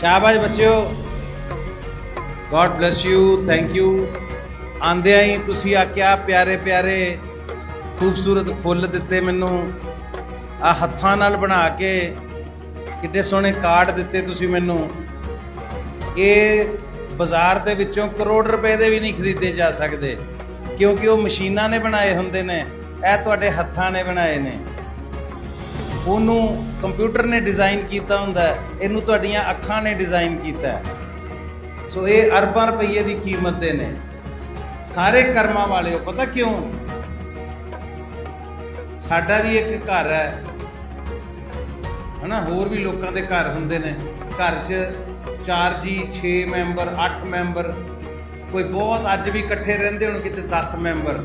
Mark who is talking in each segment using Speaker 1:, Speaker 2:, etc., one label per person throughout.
Speaker 1: ਸ਼ਾਬਾਸ਼ ਬੱਚਿਓ। God bless you thank you ਆਂਦਿਆਂ ਹੀ ਤੁਸੀਂ ਆਖਿਆ, ਪਿਆਰੇ ਪਿਆਰੇ, ਖੂਬਸੂਰਤ ਫੁੱਲ ਦਿੱਤੇ ਮੈਨੂੰ। ਆ ਹੱਥਾਂ ਨਾਲ ਬਣਾ ਕੇ ਕਿੱਡੇ ਸੋਹਣੇ ਕਾਰਡ ਦਿੱਤੇ ਤੁਸੀਂ ਮੈਨੂੰ। ਇਹ ਬਾਜ਼ਾਰ ਦੇ ਵਿੱਚੋਂ ਕਰੋੜ ਰੁਪਏ ਦੇ ਵੀ ਨਹੀਂ ਖਰੀਦੇ ਜਾ ਸਕਦੇ। ਕਿਉਂਕਿ ਉਹ ਮਸ਼ੀਨਾਂ ਨੇ ਬਣਾਏ ਹੁੰਦੇ ਨੇ, ਇਹ ਤੁਹਾਡੇ ਹੱਥਾਂ ਨੇ ਬਣਾਏ ਨੇ। ਉਹਨੂੰ ਕੰਪਿਊਟਰ ਨੇ ਡਿਜ਼ਾਈਨ ਕੀਤਾ ਹੁੰਦਾ ਇਹਨੂੰ ਤੁਹਾਡੀਆਂ ਅੱਖਾਂ ਨੇ ਡਿਜ਼ਾਈਨ ਕੀਤਾ ਸੋ ਇਹ ਅਰਬਾਂ ਰੁਪਏ ਦੀ ਕੀਮਤ ਦੇ ਨੇ। ਸਾਰੇ ਕਰਮਾਂ ਵਾਲੇ ਹੋ ਪਤਾ ਕਿਉਂ? ਸਾਡਾ ਵੀ ਇੱਕ ਘਰ ਹੈ। ਹਨਾ, ਹੋਰ ਵੀ ਲੋਕਾਂ ਦੇ ਘਰ ਹੁੰਦੇ ਨੇ। ਘਰ 'ਚ 4 ਜੀ 6 ਮੈਂਬਰ 8 ਮੈਂਬਰ। ਕੋਈ ਬਹੁਤ ਅੱਜ ਵੀ ਇਕੱਠੇ ਰਹਿੰਦੇ ਹੋਣ ਕਿਤੇ 10 ਮੈਂਬਰ।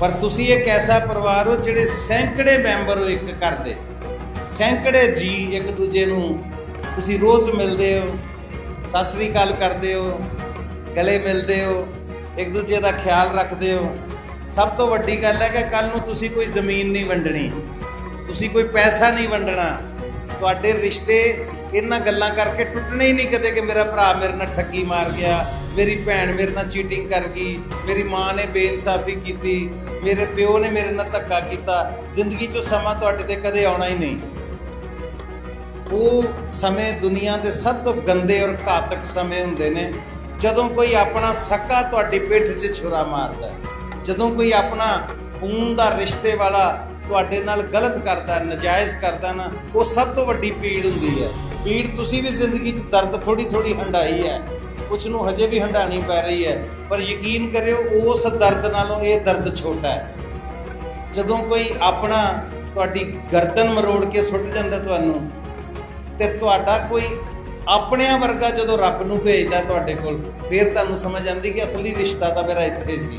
Speaker 1: ਪਰ ਤੁਸੀਂ ਇੱਕ ਐਸਾ ਪਰਿਵਾਰ ਹੋ ਜਿਹੜੇ ਸੈਂਕੜੇ ਮੈਂਬਰ ਹੋ ਇੱਕ ਘਰ ਦੇ। ਸੈਂਕੜੇ ਜੀ ਇੱਕ ਦੂਜੇ ਨੂੰ ਤੁਸੀਂ ਰੋਜ਼ ਮਿਲਦੇ ਹੋ, ਸਤਿ ਸ੍ਰੀ ਅਕਾਲ ਕਰਦੇ ਹੋ, ਗਲੇ ਮਿਲਦੇ ਹੋ, ਇੱਕ ਦੂਜੇ ਦਾ ਖਿਆਲ ਰੱਖਦੇ ਹੋ। ਸਭ ਤੋਂ ਵੱਡੀ ਗੱਲ ਹੈ ਕਿ ਕੱਲ ਨੂੰ ਤੁਸੀਂ ਕੋਈ ਜ਼ਮੀਨ ਨਹੀਂ ਵੰਡਣੀ, ਤੁਸੀਂ ਕੋਈ ਪੈਸਾ ਨਹੀਂ ਵੰਡਣਾ। ਤੁਹਾਡੇ ਰਿਸ਼ਤੇ ਇਹਨਾਂ ਗੱਲਾਂ ਕਰਕੇ ਟੁੱਟਣੇ ਹੀ ਨਹੀਂ ਕਦੇ ਕਿ ਮੇਰਾ ਭਰਾ ਮੇਰੇ ਨਾਲ ਠੱਗੀ ਮਾਰ ਗਿਆ ਮੇਰੀ ਭੈਣ ਮੇਰੇ ਨਾਲ ਚੀਟਿੰਗ ਕਰ ਗਈ, ਮੇਰੀ ਮਾਂ ਨੇ ਬੇਇਨਸਾਫੀ ਕੀਤੀ, ਮੇਰੇ ਪਿਓ ਨੇ ਮੇਰੇ ਨਾਲ ਧੱਕਾ ਕੀਤਾ, ਜ਼ਿੰਦਗੀ 'ਚੋਂ ਸਮਾਂ ਤੁਹਾਡੇ ਤੇ ਕਦੇ ਆਉਣਾ ਹੀ ਨਹੀਂ। ਉਹ ਸਮੇਂ ਦੁਨੀਆ ਦੇ ਸਭ ਤੋਂ ਗੰਦੇ ਔਰ ਘਾਤਕ ਸਮੇਂ ਹੁੰਦੇ ਨੇ, ਜਦੋਂ ਕੋਈ ਆਪਣਾ ਸਕਾ ਤੁਹਾਡੀ ਪਿੱਠ 'ਚ ਛੁਰਾ ਮਾਰਦਾ ਜਦੋਂ ਕੋਈ ਆਪਣਾ ਖੂਨ ਦਾ ਰਿਸ਼ਤੇ ਵਾਲਾ ਤੁਹਾਡੇ ਨਾਲ ਗਲਤ ਕਰਦਾ ਨਜਾਇਜ਼ ਕਰਦਾ ਨਾ, ਉਹ ਸਭ ਤੋਂ ਵੱਡੀ ਪੀੜ ਹੁੰਦੀ ਹੈ। ਪੀੜ ਤੁਸੀਂ ਵੀ ਜ਼ਿੰਦਗੀ 'ਚ ਦਰਦ ਥੋੜੀ ਥੋੜੀ ਹੰਡਾਈ ਹੈ। ਕੁਝ ਨੂੰ ਹਜੇ ਵੀ ਹੰਡਾਣੀ ਪੈ ਰਹੀ ਹੈ। ਪਰ ਯਕੀਨ ਕਰਿਓ, ਉਸ ਦਰਦ ਨਾਲੋਂ ਇਹ ਦਰਦ ਛੋਟਾ ਹੈ। ਜਦੋਂ ਕੋਈ ਆਪਣਾ ਤੁਹਾਡੀ ਗਰਦਨ ਮਰੋੜ ਕੇ ਸੁੱਟ ਜਾਂਦਾ ਤੁਹਾਨੂੰ, ਤੇ ਤੁਹਾਡਾ ਕੋਈ ਆਪਣਿਆਂ ਵਰਗਾ ਜਦੋਂ ਰੱਬ ਨੂੰ ਭੇਜਦਾ ਤੁਹਾਡੇ ਕੋਲ, ਫਿਰ ਤੁਹਾਨੂੰ ਸਮਝ ਆਉਂਦੀ ਕਿ ਅਸਲੀ ਰਿਸ਼ਤਾ ਤਾਂ ਮੇਰਾ ਇੱਥੇ ਸੀ।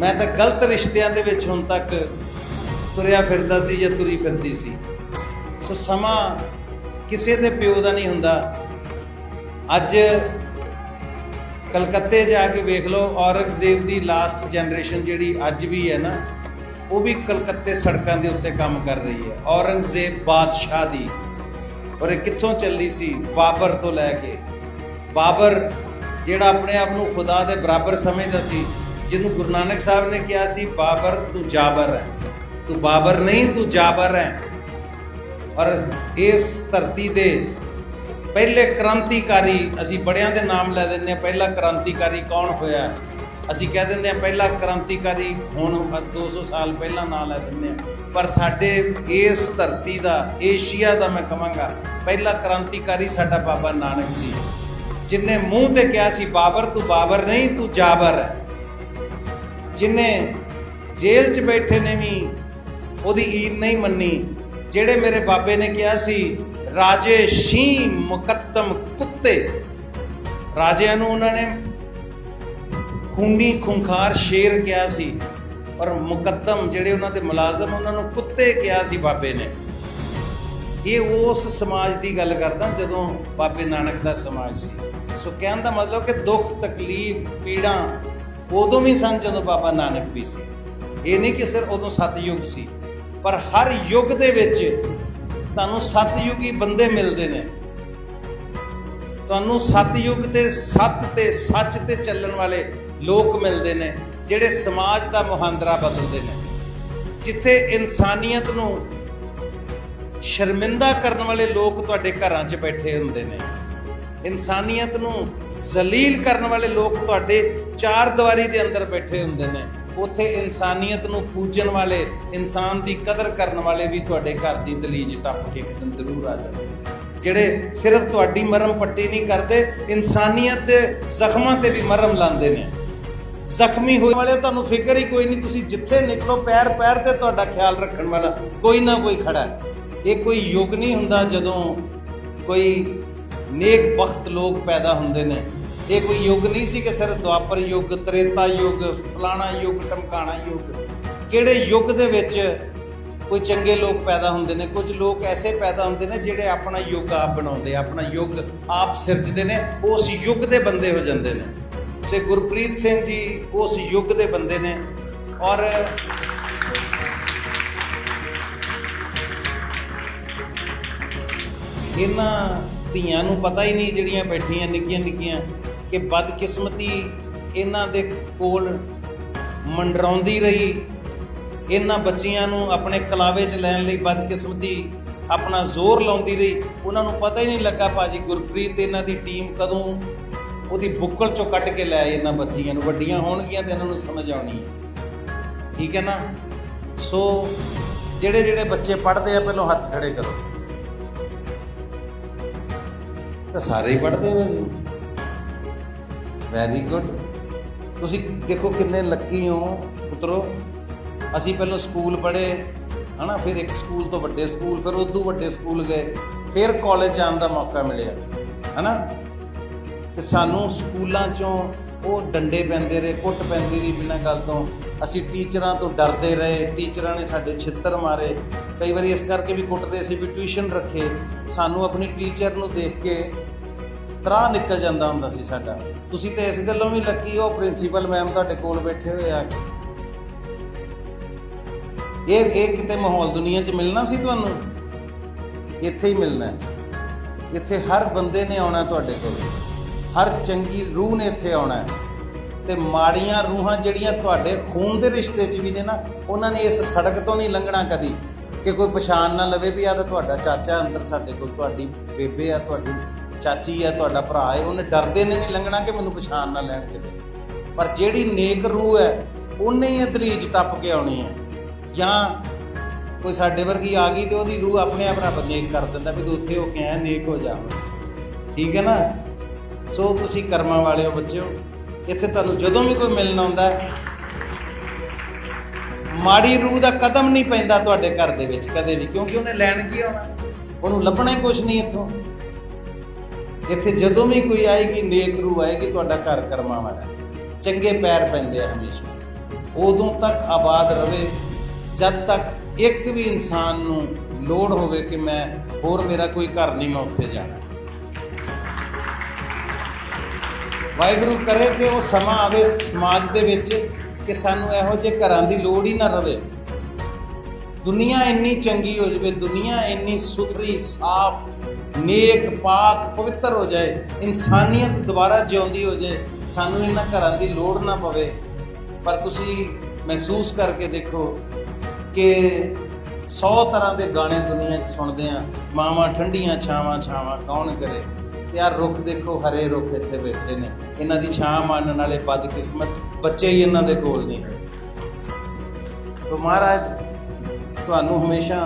Speaker 1: ਮੈਂ ਤਾਂ ਗਲਤ ਰਿਸ਼ਤਿਆਂ ਦੇ ਵਿੱਚ ਹੁਣ ਤੱਕ ਤੁਰਿਆ ਫਿਰਦਾ ਸੀ ਜਾਂ ਤੁਰੀ ਫਿਰਦੀ ਸੀ। ਸੋ ਸਮਾਂ ਕਿਸੇ ਦੇ ਪਿਓ ਦਾ ਨਹੀਂ ਹੁੰਦਾ। ਅੱਜ ਕਲਕੱਤੇ ਜਾ ਕੇ ਵੇਖ ਲਓ, ਔਰੰਗਜ਼ੇਬ ਦੀ ਲਾਸਟ ਜਨਰੇਸ਼ਨ ਜਿਹੜੀ ਅੱਜ ਵੀ ਹੈ ਨਾ, ਉਹ ਵੀ ਕਲਕੱਤੇ ਸੜਕਾਂ ਦੇ ਉੱਤੇ ਕੰਮ ਕਰ ਰਹੀ ਹੈ। ਔਰੰਗਜ਼ੇਬ ਬਾਦਸ਼ਾਹ ਦੀ। ਔਰ ਇਹ ਕਿੱਥੋਂ ਚੱਲੀ ਸੀ? ਬਾਬਰ ਤੋਂ ਲੈ ਕੇ। ਬਾਬਰ ਜਿਹੜਾ ਆਪਣੇ ਆਪ ਨੂੰ ਖੁਦਾ ਦੇ ਬਰਾਬਰ ਸਮਝਦਾ ਸੀ, ਜਿਹਨੂੰ ਗੁਰੂ ਨਾਨਕ ਸਾਹਿਬ ਨੇ ਕਿਹਾ ਸੀ, ਬਾਬਰ ਤੂੰ ਜਾਬਰ ਹੈ। ਤੂੰ ਬਾਬਰ ਨਹੀਂ, ਤੂੰ ਜਾਬਰ ਹੈ। ਔਰ ਇਸ ਧਰਤੀ ਦੇ ਪਹਿਲੇ ਕ੍ਰਾਂਤੀਕਾਰੀ ਅਸੀਂ ਬੜਿਆਂ ਦੇ ਨਾਮ ਲੈ ਦਿੰਦੇ ਆ ਪਹਿਲਾ ਕ੍ਰਾਂਤੀਕਾਰੀ ਕੌਣ ਹੋਇਆ? ਅਸੀਂ ਕਹਿ ਦਿੰਦੇ ਆ ਪਹਿਲਾ ਕ੍ਰਾਂਤੀਕਾਰੀ ਹੁਣ 200 ਸਾਲ ਪਹਿਲਾਂ ਨਾਂ ਲੈ ਦਿੰਦੇ ਆ ਪਰ ਸਾਡੇ ਇਸ ਧਰਤੀ ਦਾ, ਏਸ਼ੀਆ ਦਾ ਮੈਂ ਕਹਾਂਗਾ, ਪਹਿਲਾ ਕ੍ਰਾਂਤੀਕਾਰੀ ਸਾਡਾ ਬਾਬਾ ਨਾਨਕ ਸੀ। ਜਿਨੇ ਮੂੰਹ ਤੇ ਕਿਹਾ ਸੀ, ਬਾਬਰ ਤੂੰ ਬਾਬਰ ਨਹੀਂ, ਤੂੰ ਜਾਬਰ ਹੈ। ਜਿਨੇ ਜੇਲ੍ਹ 'ਚ ਬੈਠੇ ਨੇ ਵੀ, ਉਹਦੀ ਈਦ ਨਹੀਂ ਮੰਨੀ। ਜਿਹੜੇ ਮੇਰੇ ਬਾਬੇ ਨੇ ਕਿਹਾ ਸੀ ਰਾਜੇ ਸ਼ੀ ਮੁਕੱਦਮ ਕੁੱਤੇ। ਰਾਜਿਆਂ ਨੂੰ ਉਹਨਾਂ ਨੇ ਖੂਨੀ ਖੁੰਖਾਰ ਸ਼ੇਰ ਕਿਹਾ ਸੀ, ਪਰ ਮੁਕੱਦਮ ਜਿਹੜੇ ਉਹਨਾਂ ਦੇ ਮੁਲਾਜ਼ਮ ਉਹਨਾਂ ਨੂੰ ਕੁੱਤੇ ਕਿਹਾ ਸੀ ਬਾਬੇ ਨੇ। ਇਹ ਉਸ ਸਮਾਜ ਦੀ ਗੱਲ ਕਰਦਾ ਜਦੋਂ ਬਾਬੇ ਨਾਨਕ ਦਾ ਸਮਾਜ ਸੀ। ਸੋ ਕਹਿਣ ਦਾ ਮਤਲਬ ਕਿ ਦੁੱਖ, ਤਕਲੀਫ, ਪੀੜਾਂ ਉਦੋਂ ਵੀ ਸਨ ਜਦੋਂ ਬਾਬਾ ਨਾਨਕ ਵੀ ਸੀ। ਇਹ ਨਹੀਂ ਕਿ ਸਿਰ ਉਦੋਂ ਸਤਯੁਗ ਸੀ, ਪਰ ਹਰ ਯੁੱਗ ਦੇ ਵਿੱਚ ਤੁਹਾਨੂੰ ਸਤਯੁਗੀ ਬੰਦੇ ਮਿਲਦੇ ਨੇ। ਤੁਹਾਨੂੰ ਸਤਯੁਗ ਤੇ ਸੱਤ ਤੇ ਸੱਚ ਤੇ ਚੱਲਣ ਵਾਲੇ ਲੋਕ ਮਿਲਦੇ ਨੇ, ਜਿਹੜੇ ਸਮਾਜ ਦਾ ਮੁਹਾਂਦਰਾ ਬਦਲਦੇ ਨੇ। ਜਿੱਥੇ ਇਨਸਾਨੀਅਤ ਨੂੰ ਸ਼ਰਮਿੰਦਾ ਕਰਨ ਵਾਲੇ ਲੋਕ ਤੁਹਾਡੇ ਘਰਾਂ 'ਚ ਬੈਠੇ ਹੁੰਦੇ ਨੇ। ਇਨਸਾਨੀਅਤ ਨੂੰ ਜ਼ਲੀਲ ਕਰਨ ਵਾਲੇ ਲੋਕ ਤੁਹਾਡੇ ਚਾਰ ਦੀਵਾਰੀ ਦੇ ਅੰਦਰ ਬੈਠੇ ਹੁੰਦੇ ਨੇ। ਉੱਥੇ ਇਨਸਾਨੀਅਤ ਨੂੰ ਪੂਜਣ ਵਾਲੇ, ਇਨਸਾਨ ਦੀ ਕਦਰ ਕਰਨ ਵਾਲੇ ਵੀ ਤੁਹਾਡੇ ਘਰ ਦੀ ਦਲੀਜ ਟੱਪ ਕੇ ਇੱਕ ਦਿਨ ਜ਼ਰੂਰ ਆ ਜਾਂਦੇ ਨੇ। ਜਿਹੜੇ ਸਿਰਫ ਤੁਹਾਡੀ ਮਰਮ ਪੱਟੀ ਨਹੀਂ ਕਰਦੇ, ਇਨਸਾਨੀਅਤ ਦੇ ਜ਼ਖਮਾਂ ਤੇ ਵੀ ਮਰਮ ਲਾਉਂਦੇ ਨੇ। ਜ਼ਖਮੀ ਹੋਏ ਵਾਲੇ, ਤੁਹਾਨੂੰ ਫਿਕਰ ਹੀ ਕੋਈ ਨਹੀਂ, ਤੁਸੀਂ ਜਿੱਥੇ ਨਿਕਲੋ, ਪੈਰ ਪੈਰ ਤੇ ਤੁਹਾਡਾ ਖਿਆਲ ਰੱਖਣ ਵਾਲਾ ਕੋਈ ਨਾ ਕੋਈ ਖੜਾ ਇਹ ਕੋਈ ਯੁੱਗ ਨਹੀਂ ਹੁੰਦਾ ਜਦੋਂ ਕੋਈ ਨੇਕ ਬਖਤ ਲੋਕ ਪੈਦਾ ਹੁੰਦੇ ਨੇ ਇਹ ਕੋਈ ਯੁੱਗ ਨਹੀਂ ਸੀ ਕਿ ਸਿਰ ਦੁਆਪਰ ਯੁੱਗ, ਤ੍ਰੇਤਾ ਯੁੱਗ, ਫਲਾਣਾ ਯੁੱਗ, ਟਮਕਾਣਾ ਯੁੱਗ। ਕਿਹੜੇ ਯੁੱਗ ਦੇ ਵਿੱਚ ਕੋਈ ਚੰਗੇ ਲੋਕ ਪੈਦਾ ਹੁੰਦੇ ਨੇ? ਕੁਝ ਲੋਕ ਐਸੇ ਪੈਦਾ ਹੁੰਦੇ ਨੇ ਜਿਹੜੇ ਆਪਣਾ ਯੁੱਗ ਆਪ ਬਣਾਉਂਦੇ ਆਪਣਾ ਯੁੱਗ ਆਪ ਸਿਰਜਦੇ ਨੇ, ਉਸ ਯੁੱਗ ਦੇ ਬੰਦੇ ਹੋ ਜਾਂਦੇ ਨੇ। ਸੇ ਗੁਰਪ੍ਰੀਤ ਸਿੰਘ ਜੀ ਉਸ ਯੁੱਗ ਦੇ ਬੰਦੇ ਨੇ ਔਰ ਇਹਨਾਂ ਧੀਆਂ ਨੂੰ ਪਤਾ ਹੀ ਨਹੀਂ ਜਿਹੜੀਆਂ ਬੈਠੀਆਂ ਨਿੱਕੀਆਂ ਨਿੱਕੀਆਂ ਕਿ ਬਦਕਿਸਮਤੀ ਇਹਨਾਂ ਦੇ ਕੋਲ ਮੰਡਰਾਉਂਦੀ ਰਹੀ। ਇਹਨਾਂ ਬੱਚਿਆਂ ਨੂੰ ਆਪਣੇ ਕਲਾਵੇ 'ਚ ਲੈਣ ਲਈ ਬਦਕਿਸਮਤੀ ਆਪਣਾ ਜ਼ੋਰ ਲਾਉਂਦੀ ਰਹੀ। ਉਹਨਾਂ ਨੂੰ ਪਤਾ ਹੀ ਨਹੀਂ ਲੱਗਾ ਭਾਜੀ ਗੁਰਪ੍ਰੀਤ ਤੇ ਇਹਨਾਂ ਦੀ ਟੀਮ ਕਦੋਂ ਉਹਦੀ ਬੁੱਕਲ ਚੋਂ ਕੱਢ ਕੇ ਲੈ ਆਏ ਇਹਨਾਂ ਬੱਚੀਆਂ ਨੂੰ। ਵੱਡੀਆਂ ਹੋਣਗੀਆਂ ਤੇ ਇਹਨਾਂ ਨੂੰ ਸਮਝ ਆਉਣੀ ਹੈ। ਠੀਕ ਹੈ ਨਾ? ਸੋ ਜਿਹੜੇ ਜਿਹੜੇ ਬੱਚੇ ਪੜ੍ਹਦੇ ਆ, ਪਹਿਲਾਂ ਹੱਥ ਖੜੇ ਕਰੋ। ਤਾਂ ਸਾਰੇ ਹੀ ਪੜ੍ਹਦੇ ਆ ਜੀ ਵੈਰੀ ਗੁੱਡ ਤੁਸੀਂ ਦੇਖੋ ਕਿੰਨੇ ਲੱਕੀ ਹੋ, ਪੁੱਤਰੋ। ਅਸੀਂ ਪਹਿਲਾਂ ਸਕੂਲ ਪੜ੍ਹੇ, ਹਨਾ, ਫਿਰ ਇੱਕ ਸਕੂਲ ਤੋਂ ਵੱਡੇ ਸਕੂਲ ਫਿਰ ਉਦੋਂ ਵੱਡੇ ਸਕੂਲ ਗਏ, ਫਿਰ ਕਾਲਜ ਜਾਣ ਦਾ ਮੌਕਾ ਮਿਲਿਆ, ਹਨਾ। ਤੇ ਸਾਨੂੰ ਸਕੂਲਾਂ ਚੋਂ ਉਹ ਡੰਡੇ ਪੈਂਦੇ ਰਹੇ, ਕੁੱਟ ਪੈਂਦੀ ਰਹੀ ਬਿਨਾਂ ਗੱਲ ਤੋਂ। ਅਸੀਂ ਟੀਚਰਾਂ ਤੋਂ ਡਰਦੇ ਰਹੇ, ਟੀਚਰਾਂ ਨੇ ਸਾਡੇ ਛਿੱਤਰ ਮਾਰੇ। ਕਈ ਵਾਰੀ ਇਸ ਕਰਕੇ ਵੀ ਕੁੱਟਦੇ ਸੀ ਵੀ ਟਿਊਸ਼ਨ ਰੱਖੇ। ਸਾਨੂੰ ਆਪਣੀ ਟੀਚਰ ਨੂੰ ਦੇਖ ਕੇ ਤਰਾ ਨਿਕਲ ਜਾਂਦਾ ਹੁੰਦਾ ਸੀ ਸਾਡਾ। ਤੁਸੀਂ ਤਾਂ ਇਸ ਗੱਲੋਂ ਵੀ ਲੱਕੀ ਹੋ, ਪ੍ਰਿੰਸੀਪਲ ਮੈਮ ਤੁਹਾਡੇ ਕੋਲ ਬੈਠੇ ਹੋਏ ਆ ਕੇ। ਇਹ ਇਹ ਕਿਤੇ ਮਾਹੌਲ ਦੁਨੀਆ 'ਚ ਮਿਲਣਾ ਸੀ ਤੁਹਾਨੂੰ? ਇੱਥੇ ਹੀ ਮਿਲਣਾ ਹੈ। ਇੱਥੇ ਹਰ ਬੰਦੇ ਨੇ ਆਉਣਾ ਤੁਹਾਡੇ ਕੋਲ। ਹਰ ਚੰਗੀ ਰੂਹ ਨੇ ਇੱਥੇ ਆਉਣਾ ਹੈ। ਤੇ ਮਾੜੀਆਂ ਰੂਹਾਂ ਜਿਹੜੀਆਂ ਤੁਹਾਡੇ ਖੂਨ ਦੇ ਰਿਸ਼ਤੇ 'ਚ ਵੀ ਨੇ ਨਾ, ਉਹਨਾਂ ਨੇ ਇਸ ਸੜਕ ਤੋਂ ਨਹੀਂ ਲੰਘਣਾ ਕਦੀ। ਕਿ ਕੋਈ ਪਛਾਣ ਨਾ ਲਵੇ ਵੀ ਆ ਤਾਂ ਤੁਹਾਡਾ ਚਾਚਾ ਅੰਦਰ ਸਾਡੇ ਕੋਲ, ਤੁਹਾਡੀ ਬੇਬੇ ਆ, ਤੁਹਾਡੀ ਚਾਚੀ ਆ ਤੁਹਾਡਾ ਭਰਾ ਹੈ, ਉਹਨੇ ਡਰਦੇ ਨੇ ਨਹੀਂ ਲੰਘਣਾ ਕਿ ਮੈਨੂੰ ਪਛਾਣ ਨਾ ਲੈਣ ਕਿਤੇ। ਪਰ ਜਿਹੜੀ ਨੇਕ ਰੂਹ ਹੈ, ਉਹਨੇ ਹੀ ਇਹ ਦਲੀਜ ਟੱਪ ਕੇ ਆਉਣੀ ਹੈ। ਜਾਂ ਕੋਈ ਸਾਡੇ ਵਰਗੀ ਆ ਗਈ ਤੇ ਉਹਦੀ ਰੂਹ ਆਪਣੇ ਆਪ ਰੱਬ ਨੇਕ ਕਰ ਦਿੰਦਾ ਵੀ ਤੂੰ ਉੱਥੇ ਹੋ ਕੇ ਆਇਆ ਨੇਕ ਹੋ ਜਾ। ਠੀਕ ਹੈ ਨਾ? ਸੋ ਤੁਸੀਂ ਕਰਮਾਂ ਵਾਲਿਓ ਬੱਚਿਓ, ਇੱਥੇ ਤੁਹਾਨੂੰ ਜਦੋਂ ਵੀ ਕੋਈ ਮਿਲਣ ਆਉਂਦਾ ਮਾੜੀ ਰੂਹ ਦਾ ਕਦਮ ਨਹੀਂ ਪੈਂਦਾ ਤੁਹਾਡੇ ਘਰ ਦੇ ਵਿੱਚ ਕਦੇ ਵੀ, ਕਿਉਂਕਿ ਉਹਨੇ ਲੈਣ ਕੀ ਆਉਣਾ? ਉਹਨੂੰ ਲੱਭਣਾ ਹੀ ਕੁਝ ਨਹੀਂ ਇੱਥੋਂ। ਇੱਥੇ ਜਦੋਂ ਵੀ ਕੋਈ ਆਏਗੀ, ਨੇਕ ਰੂਹ ਆਏਗੀ, ਤੁਹਾਡਾ ਘਰ ਕਰਮਾ ਵਾਲਾ ਚੰਗੇ ਪੈਰ ਪੈਂਦੇ ਆ ਹਮੇਸ਼ਾ। ਉਦੋਂ ਤੱਕ ਆਬਾਦ ਰਵੇ। ਜਦ ਤੱਕ ਇੱਕ ਵੀ ਇਨਸਾਨ ਨੂੰ ਲੋੜ ਹੋਵੇ ਕਿ ਮੈਂ ਹੋਰ ਮੇਰਾ ਕੋਈ ਘਰ ਨਹੀਂ, ਮੈਂ ਉੱਥੇ ਜਾਣਾ। ਵਾਹਿਗੁਰੂ ਕਰੇ ਕਿ ਉਹ ਸਮਾਂ ਆਵੇ ਸਮਾਜ ਦੇ ਵਿੱਚ ਕਿ ਸਾਨੂੰ ਇਹੋ ਜਿਹੇ ਘਰਾਂ ਦੀ ਲੋੜ ਹੀ ਨਾ ਰਵੇ। ਦੁਨੀਆ ਇੰਨੀ ਚੰਗੀ ਹੋ ਜਾਵੇ, ਦੁਨੀਆ ਇੰਨੀ ਸੁਥਰੀ, ਸਾਫ਼ ਨੇਕ ਪਾਕ ਪਵਿੱਤਰ ਹੋ ਜਾਏ, ਇਨਸਾਨੀਅਤ ਦੁਬਾਰਾ ਜਿਉਂਦੀ ਹੋ ਜਾਏ, ਸਾਨੂੰ ਇਹਨਾਂ ਘਰਾਂ ਦੀ ਲੋੜ ਨਾ ਪਵੇ। ਪਰ ਤੁਸੀਂ ਮਹਿਸੂਸ ਕਰਕੇ ਦੇਖੋ ਕਿ 100 ਤਰ੍ਹਾਂ ਦੇ ਗਾਣੇ ਦੁਨੀਆ 'ਚ ਸੁਣਦੇ ਆ ਮਾਵਾਂ ਠੰਡੀਆਂ, ਛਾਵਾਂ ਛਾਵਾਂ, ਕੌਣ ਕਰੇ? ਤੇ ਯਾਰ ਰੁੱਖ ਦੇਖੋ, ਹਰੇ ਰੁੱਖ ਇੱਥੇ ਬੈਠੇ ਨੇ। ਇਹਨਾਂ ਦੀ ਛਾਂ ਮਾਣਨ ਵਾਲੇ ਬਦਕਿਸਮਤ ਬੱਚੇ ਹੀ ਇਹਨਾਂ ਦੇ ਕੋਲ ਨਹੀਂ ਸੋ ਮਹਾਰਾਜ, ਤੁਹਾਨੂੰ ਹਮੇਸ਼ਾ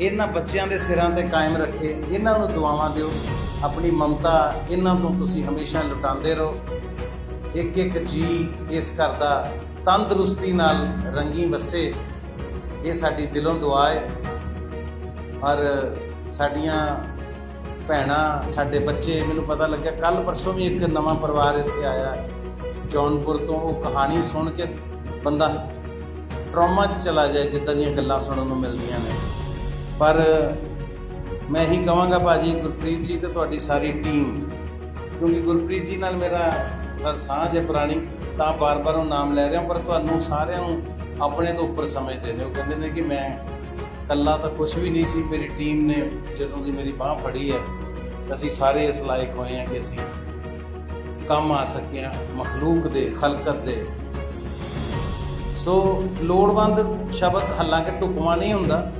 Speaker 1: ਇਹਨਾਂ ਬੱਚਿਆਂ ਦੇ ਸਿਰਾਂ ਤੇ ਕਾਇਮ ਰੱਖੇ, ਇਹਨਾਂ ਨੂੰ ਦੁਆਵਾਂ ਦਿਓ। ਆਪਣੀ ਮਮਤਾ ਇਹਨਾਂ ਤੋਂ ਤੁਸੀਂ ਹਮੇਸ਼ਾ ਲੁਟਾਉਂਦੇ ਰਹੋ। ਇੱਕ ਇੱਕ ਜੀ ਇਸ ਘਰ ਦਾ ਤੰਦਰੁਸਤੀ ਨਾਲ ਰੰਗੀ ਵਸੇ, ਇਹ ਸਾਡੀ ਦਿਲੋਂ ਦੁਆ ਹੈ। ਔਰ ਸਾਡੀਆਂ ਭੈਣਾਂ, ਸਾਡੇ ਬੱਚੇ, ਮੈਨੂੰ ਪਤਾ ਲੱਗਿਆ ਕੱਲ ਪਰਸੋਂ ਵੀ ਇੱਕ ਨਵਾਂ ਪਰਿਵਾਰ ਇੱਥੇ ਆਇਆ। ਜੌਨਪੁਰ ਤੋਂ ਉਹ ਕਹਾਣੀ ਸੁਣ ਕੇ ਬੰਦਾ ਟਰਾਮਾ 'ਚ ਚਲਾ ਜਾਏ, ਜਿੱਦਾਂ ਦੀਆਂ ਗੱਲਾਂ ਸੁਣਨ ਨੂੰ ਮਿਲਦੀਆਂ ਨੇ। ਪਰ ਮੈਂ ਹੀ ਕਹਾਂਗਾ ਭਾਜੀ, ਗੁਰਪ੍ਰੀਤ ਜੀ ਤੇ ਤੁਹਾਡੀ ਸਾਰੀ ਟੀਮ ਕਿਉਂਕਿ ਗੁਰਪ੍ਰੀਤ ਜੀ ਨਾਲ ਮੇਰਾ ਸਰ ਸਾਂਝ ਹੈ ਪੁਰਾਣੀ, ਤਾਂ ਬਾਰ-ਬਾਰ ਉਹ ਨਾਮ ਲੈ ਰਿਹਾ ਪਰ ਤੁਹਾਨੂੰ ਸਾਰਿਆਂ ਨੂੰ ਆਪਣੇ ਤੋਂ ਉੱਪਰ ਸਮਝਦੇ ਨੇ। ਉਹ ਕਹਿੰਦੇ ਨੇ ਕਿ ਮੈਂ ਕੱਲਾ ਤਾਂ ਕੁਝ ਵੀ ਨਹੀਂ ਸੀ, ਮੇਰੀ ਟੀਮ ਨੇ ਜਦੋਂ ਦੀ ਮੇਰੀ ਬਾਹ ਫੜੀ ਹੈ, ਅਸੀਂ ਸਾਰੇ ਇਸ ਲਾਇਕ ਹੋਏ ਹਾਂ ਕਿ ਅਸੀਂ ਕੰਮ ਆ ਸਕੇ ਹਾਂ ਮਖਲੂਕ ਦੇ, ਖਲਕਤ ਦੇ। ਸੋ ਲੋੜਵੰਦ ਸ਼ਬਦ ਹਾਲਾਂਕਿ ਢੁਕਵਾਂ ਨਹੀਂ ਹੁੰਦਾ।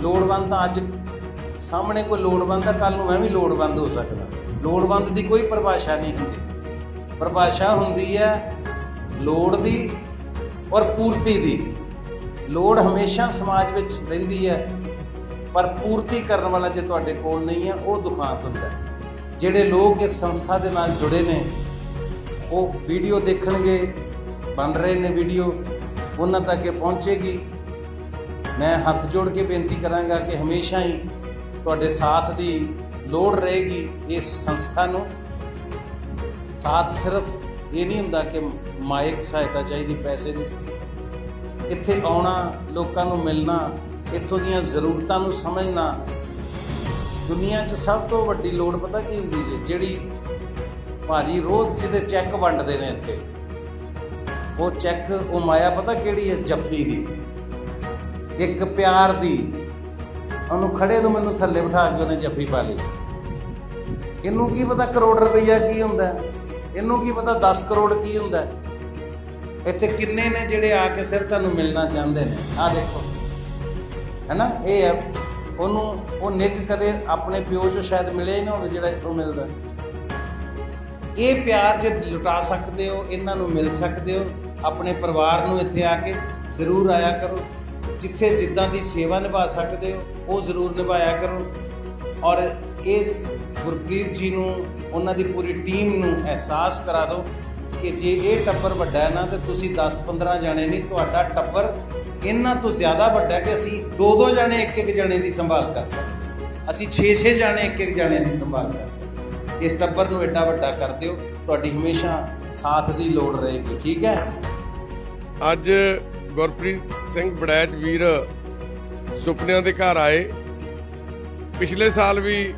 Speaker 1: ਲੋੜਵੰਦ ਤਾਂ ਅੱਜ ਸਾਹਮਣੇ ਕੋਈ ਲੋੜਵੰਦ ਆ ਕੱਲ ਨੂੰ ਮੈਂ ਵੀ ਲੋੜਵੰਦ ਹੋ ਸਕਦਾ। ਲੋੜਵੰਦ ਦੀ ਕੋਈ ਪਰਿਭਾਸ਼ਾ ਨਹੀਂ ਹੁੰਦੀ। ਪਰਿਭਾਸ਼ਾ ਹੁੰਦੀ ਹੈ ਲੋੜ ਦੀ ਔਰ ਪੂਰਤੀ ਦੀ। ਲੋੜ ਹਮੇਸ਼ਾ ਸਮਾਜ ਵਿੱਚ ਰਹਿੰਦੀ ਹੈ, ਪਰ ਪੂਰਤੀ ਕਰਨ ਵਾਲਾ ਜੇ ਤੁਹਾਡੇ ਕੋਲ ਨਹੀਂ ਹੈ, ਉਹ ਦੁਖਾਂਤ ਹੁੰਦਾ ਜਿਹੜੇ ਲੋਕ ਇਸ ਸੰਸਥਾ ਦੇ ਨਾਲ ਜੁੜੇ ਨੇ, ਉਹ ਵੀਡੀਓ ਦੇਖਣਗੇ, ਬਣ ਰਹੇ ਨੇ ਵੀਡੀਓ, ਉਹਨਾਂ ਤੱਕ ਇਹ ਪਹੁੰਚੇਗੀ। ਮੈਂ ਹੱਥ ਜੋੜ ਕੇ ਬੇਨਤੀ ਕਰਾਂਗਾ ਕਿ ਹਮੇਸ਼ਾ ਹੀ ਤੁਹਾਡੇ ਸਾਥ ਦੀ ਲੋੜ ਰਹੇਗੀ ਇਸ ਸੰਸਥਾ ਨੂੰ। ਸਾਥ ਸਿਰਫ ਇਹ ਨਹੀਂ ਹੁੰਦਾ ਕਿ ਮਾਇਕ ਸਹਾਇਤਾ ਚਾਹੀਦੀ, ਪੈਸੇ ਦੀ ਇੱਥੇ ਆਉਣਾ, ਲੋਕਾਂ ਨੂੰ ਮਿਲਣਾ, ਇੱਥੋਂ ਦੀਆਂ ਜ਼ਰੂਰਤਾਂ ਨੂੰ ਸਮਝਣਾ, ਦੁਨੀਆ 'ਚ ਸਭ ਤੋਂ ਵੱਡੀ ਲੋੜ ਪਤਾ ਕੀ ਹੁੰਦੀ ਜੀ? ਜਿਹੜੀ ਭਾਜੀ ਰੋਜ਼ ਜਿਹਦੇ ਚੈੱਕ ਵੰਡਦੇ ਨੇ ਇੱਥੇ, ਉਹ ਚੈੱਕ, ਉਹ ਮਾਇਆ ਪਤਾ ਕਿਹੜੀ ਹੈ? ਜੱਫੀ ਦੀ। ਇੱਕ ਪਿਆਰ ਦੀ, ਉਹਨੂੰ ਖੜੇ ਨੂੰ ਮੈਨੂੰ ਥੱਲੇ ਬਿਠਾ ਕੇ ਉਹਨੇ ਜੱਫੀ ਪਾ ਲਈ। ਇਹਨੂੰ ਕੀ ਪਤਾ ਕਰੋੜ ਰੁਪਈਆ ਕੀ ਹੁੰਦਾ ਇਹਨੂੰ ਕੀ ਪਤਾ 10 ਕਰੋੜ ਕੀ ਹੁੰਦਾ ਇੱਥੇ ਕਿੰਨੇ ਨੇ ਜਿਹੜੇ ਆ ਕੇ ਸਿਰ ਤੁਹਾਨੂੰ ਮਿਲਣਾ ਚਾਹੁੰਦੇ ਨੇ? ਆ ਦੇਖੋ। ਹੈਨਾ? ਇਹ ਹੈ। ਉਹਨੂੰ, ਉਹ ਨਿੱਘ ਕਦੇ ਆਪਣੇ ਪਿਓ ਚੋਂ ਸ਼ਾਇਦ ਮਿਲੇ ਨਾ ਹੋਵੇ ਜਿਹੜਾ ਇੱਥੋਂ ਮਿਲਦਾ ਇਹ ਪਿਆਰ ਜੇ ਲੁਟਾ ਸਕਦੇ ਹੋ, ਇਹਨਾਂ ਨੂੰ ਮਿਲ ਸਕਦੇ ਹੋ, ਆਪਣੇ ਪਰਿਵਾਰ ਨੂੰ ਇੱਥੇ ਆ ਕੇ ਜ਼ਰੂਰ ਆਇਆ ਕਰੋ। ਜਿੱਥੇ ਜਿੱਦਾਂ ਦੀ ਸੇਵਾ ਨਿਭਾ ਸਕਦੇ ਹੋ, ਉਹ ਜ਼ਰੂਰ ਨਿਭਾਇਆ ਕਰੋ। ਔਰ ਇਸ ਗੁਰਪ੍ਰੀਤ ਜੀ ਨੂੰ, ਉਹਨਾਂ ਦੀ ਪੂਰੀ ਟੀਮ ਨੂੰ ਅਹਿਸਾਸ ਕਰਾ ਦਿਓ ਕਿ ਜੇ ਇਹ ਟੱਬਰ ਵੱਡਾ ਹੈ ਨਾ, ਤੇ ਤੁਸੀਂ 10-15 ਜਣੇ ਨਹੀਂ, ਤੁਹਾਡਾ ਟੱਬਰ ਇਹਨਾਂ ਤੋਂ ਜ਼ਿਆਦਾ ਵੱਡਾ ਕਿ ਅਸੀਂ ਦੋ ਦੋ ਜਾਣੇ ਇੱਕ ਇੱਕ ਜਣੇ ਦੀ ਸੰਭਾਲ ਕਰ ਸਕਦੇ ਅਸੀਂ 6-6 ਜਾਣੇ ਇੱਕ ਇੱਕ ਜਾਣੇ ਦੀ ਸੰਭਾਲ ਕਰ ਸਕਦੇ ਇਸ ਟੱਬਰ ਨੂੰ ਐਡਾ ਵੱਡਾ ਕਰ ਦਿਓ, ਤੁਹਾਡੀ ਹਮੇਸ਼ਾ ਸਾਥ ਦੀ ਲੋੜ ਰਹੇਗੀ, ਠੀਕ ਹੈ?
Speaker 2: ਅੱਜ ਗੁਰਪ੍ਰੀਤ ਸਿੰਘ ਬੜੈਚ ਵੀਰ ਸੁਪਨਿਆਂ ਦੇ ਘਰ ਆਏ। ਪਿਛਲੇ ਸਾਲ ਵੀ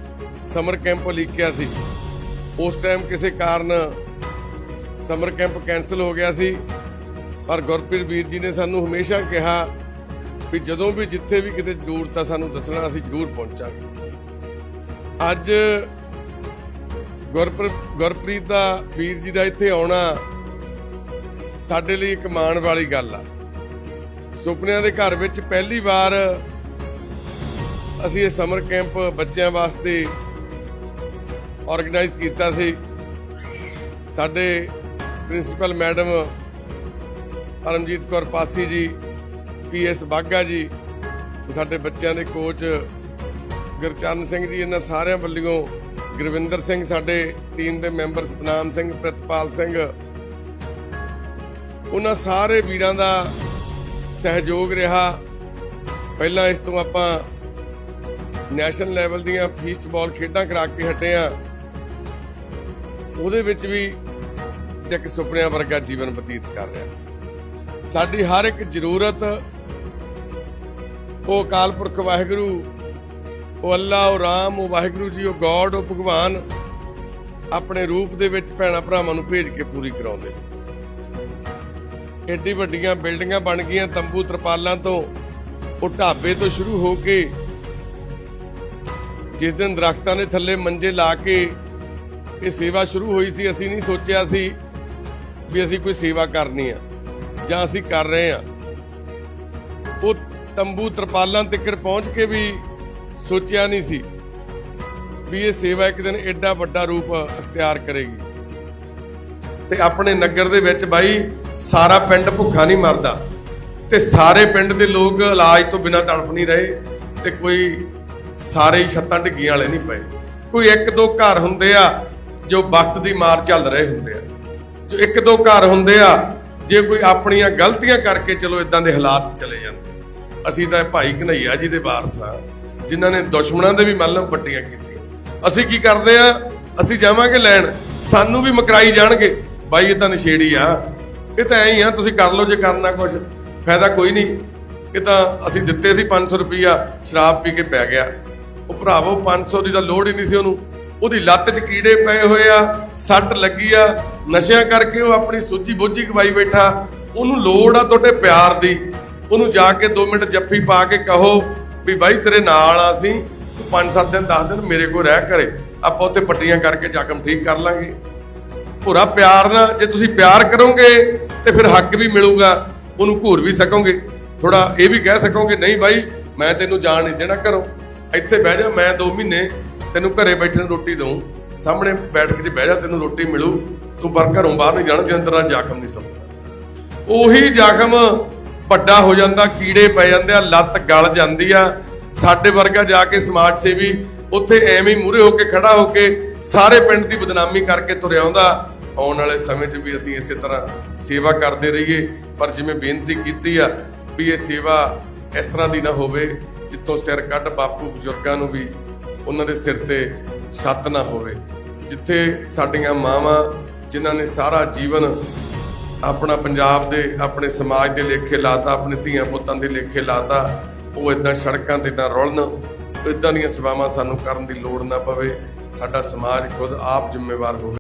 Speaker 2: ਸਮਰ ਕੈਂਪ ਲਿਖਿਆ ਸੀ। ਉਸ ਟਾਈਮ ਕਿਸੇ ਕਾਰਨ ਸਮਰ ਕੈਂਪ ਕੈਨਸਲ ਹੋ ਗਿਆ ਸੀ। ਪਰ ਗੁਰਪ੍ਰੀਤ ਵੀਰ ਜੀ ਨੇ ਸਾਨੂੰ ਹਮੇਸ਼ਾ ਕਿਹਾ ਵੀ ਜਦੋਂ ਵੀ ਜਿੱਥੇ ਵੀ ਕਿਤੇ ਜ਼ਰੂਰਤ ਆ, ਸਾਨੂੰ ਦੱਸਣਾ, ਅਸੀਂ ਜ਼ਰੂਰ ਪਹੁੰਚਾਂਗੇ। ਅੱਜ ਗੁਰਪ੍ਰੀਤ ਗੁਰਪ੍ਰੀਤ ਦਾ ਵੀਰ ਜੀ ਦਾ ਇੱਥੇ ਆਉਣਾ ਸਾਡੇ ਲਈ ਇੱਕ ਮਾਣ ਵਾਲੀ ਗੱਲ ਆ। ਸੁਪਨਿਆਂ ਦੇ ਘਰ ਵਿੱਚ ਪਹਿਲੀ ਵਾਰ ਅਸੀਂ ਇਹ ਸਮਰ ਕੈਂਪ ਬੱਚਿਆਂ ਵਾਸਤੇ ਆਰਗੇਨਾਈਜ਼ ਕੀਤਾ ਸੀ। ਸਾਡੇ principal madam Paramjit Kaur Pasi ji PS Baga ਜੀ ਤੇ ਸਾਡੇ ਬੱਚਿਆਂ ਦੇ ਕੋਚ ਗੁਰਚਰਨ ਸਿੰਘ ਜੀ, ਇਹਨਾਂ ਸਾਰਿਆਂ ਵੱਲੋਂ ਗੁਰਵਿੰਦਰ ਸਿੰਘ ਸਾਡੇ ਟੀਮ ਦੇ ਮੈਂਬਰ ਸਤਨਾਮ ਸਿੰਘ, ਪ੍ਰਿਤਪਾਲ ਸਿੰਘ, ਉਹਨਾਂ ਸਾਰੇ ਵੀਰਾਂ ਦਾ ਸਹਿਯੋਗ ਰਿਹਾ। ਪਹਿਲਾਂ ਇਸ ਤੋਂ ਆਪਾਂ ਨੈਸ਼ਨਲ ਲੈਵਲ ਦੀਆਂ ਫੀਸਟਬਾਲ ਖੇਡਾਂ ਕਰਾ ਕੇ ਹਟੇ ਆ। ਉਹਦੇ ਵਿੱਚ ਵੀ ਇੱਕ ਸੁਪਨਿਆਂ ਵਰਗਾ ਜੀਵਨ ਬਤੀਤ ਕਰ ਰਿਹਾ। ਸਾਡੀ ਹਰ ਇੱਕ ਜ਼ਰੂਰਤ, ਉਹ ਅਕਾਲ ਪੁਰਖ ਵਾਹਿਗੁਰੂ, ਉਹ ਅੱਲਾ, ਉਹ ਰਾਮ, ਉਹ ਵਾਹਿਗੁਰੂ ਜੀ, ਉਹ ਗੋਡ, ਉਹ ਭਗਵਾਨ ਆਪਣੇ ਰੂਪ ਦੇ ਵਿੱਚ ਭੈਣਾ ਭਰਾਵਾਂ ਨੂੰ ਭੇਜ ਕੇ ਪੂਰੀ ਕਰਾਉਂਦੇ ਨੇ। ਐਡੀ ਵੱਡੀਆਂ ਬਿਲਡਿੰਗਾਂ ਬਣ ਗਈਆਂ ਤੰਬੂ ਤਰਪਾਲਾਂ ਤੋਂ। ਉਹ ਢਾਬੇ ਤੋਂ ਸ਼ੁਰੂ ਹੋ ਕੇ ਜਿਸ ਦਿਨ ਦਰਖਤਾਂ ਦੇ ਥੱਲੇ ਮੰਜੇ ਲਾ ਕੇ ਇਹ ਸੇਵਾ ਸ਼ੁਰੂ ਹੋਈ ਸੀ, ਅਸੀਂ ਨਹੀਂ ਸੋਚਿਆ ਸੀ ਵੀ ਅਸੀਂ ਕੋਈ ਸੇਵਾ ਕਰਨੀ ਆ ਜਾਂ ਅਸੀਂ ਕਰ ਰਹੇ ਆ। ਉਹ ਤੰਬੂ ਤਰਪਾਲਾਂ ਤੱਕ ਪਹੁੰਚ ਕੇ ਵੀ ਸੋਚਿਆ ਨਹੀਂ ਸੀ ਵੀ ਇਹ ਸੇਵਾ ਇੱਕ ਦਿਨ ਐਡਾ ਵੱਡਾ ਰੂਪ ਅਖਤਿਆਰ ਕਰੇਗੀ। ਤੇ ਆਪਣੇ ਨਗਰ ਦੇ ਵਿੱਚ ਬਾਈ, ਸਾਰਾ ਪਿੰਡ ਭੁੱਖਾ ਨਹੀਂ ਮਰਦਾ। ਤੇ ਸਾਰੇ ਪਿੰਡ ਦੇ ਲੋਕ ਇਲਾਜ ਤੋਂ ਬਿਨਾਂ ਤੜਫ ਨਹੀਂ ਰਹੇ ਤੇ ਕੋਈ ਸਾਰੇ ਹੀ ਛੱਤਾਂ ਢਿੱਗੀਆਂ ਵਾਲੇ ਨਹੀਂ ਪਏ। ਕੋਈ ਇੱਕ ਦੋ ਘਰ ਹੁੰਦੇ ਆ ਜੋ ਵਕਤ ਦੀ ਮਾਰ ਚੱਲ ਰਹੇ ਹੁੰਦੇ ਆ। ਜੋ ਇੱਕ ਦੋ ਘਰ ਹੁੰਦੇ ਆ, ਜੇ ਕੋਈ ਆਪਣੀਆਂ ਗਲਤੀਆਂ ਕਰਕੇ ਚਲੋ ਇਦਾਂ ਦੇ ਹਾਲਾਤ 'ਚ ਚਲੇ ਜਾਂਦੇ ਅਸੀਂ ਤਾਂ ਭਾਈ ਕਨਈਆ ਜੀ ਦੇ ਵਾਰਸ ਆ, ਜਿਨ੍ਹਾਂ ਨੇ ਦੁਸ਼ਮਣਾਂ ਦੇ ਵੀ ਮੱਲਮ ਪੱਟੀਆਂ ਕੀਤੀਆਂ। ਅਸੀਂ ਕੀ ਕਰਦੇ ਆ? ਅਸੀਂ ਜਾਵਾਂਗੇ ਲੈਣ, ਸਾਨੂੰ ਵੀ ਮਕਰਾਈ ਜਾਣਗੇ। ਬਾਈ, ਇਹ ਤਾਂ ਨਸ਼ੇੜੀ ਆ। ਇਹ ਤਾਂ ਐਂ ਹੀ ਆ, ਤੁਸੀਂ ਕਰ ਲਓ ਜੇ ਕਰਨਾ ਕੁਝ ਫਾਇਦਾ ਕੋਈ ਨਹੀਂ। ਇਹ ਤਾਂ ਅਸੀਂ ਦਿੱਤੇ ਸੀ 500 ਰੁਪਈਆ, ਸ਼ਰਾਬ ਪੀ ਕੇ ਪੈ ਗਿਆ। ਉਹ ਭਰਾਵੋ 500 ਦੀ ਤਾਂ ਲੋੜ ਹੀ ਨਹੀਂ ਸੀ ਉਹਨੂੰ। ਉਹਦੀ ਲੱਤ 'ਚ ਕੀੜੇ ਪਏ ਹੋਏ ਆ, ਸੱਟ ਲੱਗੀ ਆ। ਨਸ਼ਿਆਂ ਕਰਕੇ ਉਹ ਆਪਣੀ ਸੋਚੀ ਬੋਝੀ ਗਵਾਈ ਬੈਠਾ। ਉਹਨੂੰ ਲੋੜ ਆ ਤੁਹਾਡੇ ਪਿਆਰ ਦੀ। ਉਹਨੂੰ ਜਾ ਕੇ 2 ਮਿੰਟ ਜੱਫੀ ਪਾ ਕੇ ਕਹੋ ਵੀ ਬਾਈ, ਤੇਰੇ ਨਾਲ ਆ ਅਸੀਂ। ਤੂੰ 5-7 ਦਿਨ 10 ਦਿਨ ਮੇਰੇ ਕੋਲ ਰਹਿ ਕਰੇ। ਆਪਾਂ ਉੱਥੇ ਪੱਟੀਆਂ ਕਰਕੇ ਜ਼ਖਮ ਠੀਕ ਕਰ ਲਾਂਗੇ। ਪੂਰਾ ਪਿਆਰ ਨਾਲ, ਜੇ ਤੁਸੀਂ ਪਿਆਰ ਕਰੋਗੇ ਤੇ ਫਿਰ ਹੱਕ ਵੀ ਮਿਲੂਗਾ, ਉਹਨੂੰ ਘੂਰ ਵੀ ਸਕੋਗੇ। ਥੋੜਾ ਇਹ ਵੀ ਕਹਿ ਸਕੋਗੇ, ਨਹੀਂ ਬਾਈ, ਮੈਂ ਤੈਨੂੰ ਜਾਣ ਨਹੀਂ ਦੇਣਾ ਘਰੋਂ। ਇੱਥੇ ਬਹਿ ਜਾ, ਮੈਂ 2 ਮਹੀਨੇ ਤੈਨੂੰ ਘਰੇ ਬੈਠੇ ਨੂੰ ਰੋਟੀ ਦਊਂ। ਸਾਹਮਣੇ ਬੈਠਕ ਚ ਬਹਿ ਜਾ, ਤੈਨੂੰ ਰੋਟੀ ਮਿਲੂ। ਤੂੰ ਪਰ ਘਰੋਂ ਬਾਹਰ ਨਹੀਂ ਜਾਣਾ ਜਿੰਨ ਤੇਰਾ ਜ਼ਖਮ ਨਹੀਂ ਸੁੱਕਦਾ ਉਹੀ ਜ਼ਖਮ ਵੱਡਾ ਹੋ ਜਾਂਦਾ, ਕੀੜੇ ਪੈ ਜਾਂਦੇ ਆ, ਲੱਤ ਗਲ ਜਾਂਦੀ ਆ। ਸਾਡੇ ਵਰਗਾ ਜਾ ਕੇ ਸਮਾਜ ਸੇਵੀ ਉੱਥੇ ਐਵੇਂ ਹੀ ਮੂਰੇ ਹੋ ਕੇ ਖੜਾ ਹੋ ਕੇ ਸਾਰੇ ਪਿੰਡ ਦੀ ਬਦਨਾਮੀ ਕਰਕੇ ਤੁਰਿਆ ਆਉਂਦਾ। ਆਉਣ ਵਾਲੇ ਸਮੇਂ 'ਚ ਵੀ ਅਸੀਂ ਇਸੇ ਤਰ੍ਹਾਂ ਸੇਵਾ ਕਰਦੇ ਰਹੀਏ। ਪਰ ਜਿਵੇਂ ਬੇਨਤੀ ਕੀਤੀ ਆ ਵੀ ਇਹ ਸੇਵਾ ਇਸ ਤਰ੍ਹਾਂ ਦੀ ਨਾ ਹੋਵੇ ਜਿੱਥੋਂ ਸਿਰ ਕੱਢ ਬਾਪੂ ਬਜ਼ੁਰਗਾਂ ਨੂੰ ਵੀ ਉਹਨਾਂ ਦੇ ਸਿਰ ਤੇ ਛੱਤ ਨਾ ਹੋਵੇ। ਜਿੱਥੇ ਸਾਡੀਆਂ ਮਾਵਾਂ ਜਿਨ੍ਹਾਂ ਨੇ ਸਾਰਾ ਜੀਵਨ ਆਪਣਾ ਪੰਜਾਬ ਦੇ, ਆਪਣੇ ਸਮਾਜ ਦੇ ਲੇਖੇ ਲਾਤਾ ਆਪਣੇ ਧੀਆਂ ਪੁੱਤਾਂ ਦੇ ਲੇਖੇ ਲਾਤਾ, ਉਹ ਇਦਾਂ ਸੜਕਾਂ ਤੇ ਨਾ ਰੁਲਣ ਇਦਾਂ ਦੀਆਂ ਸੇਵਾਵਾਂ ਸਾਨੂੰ ਕਰਨ ਦੀ ਲੋੜ ਨਾ ਪਵੇ, ਸਾਡਾ ਸਮਾਜ ਖੁਦ ਆਪ ਜ਼ਿੰਮੇਵਾਰ ਹੋਵੇ।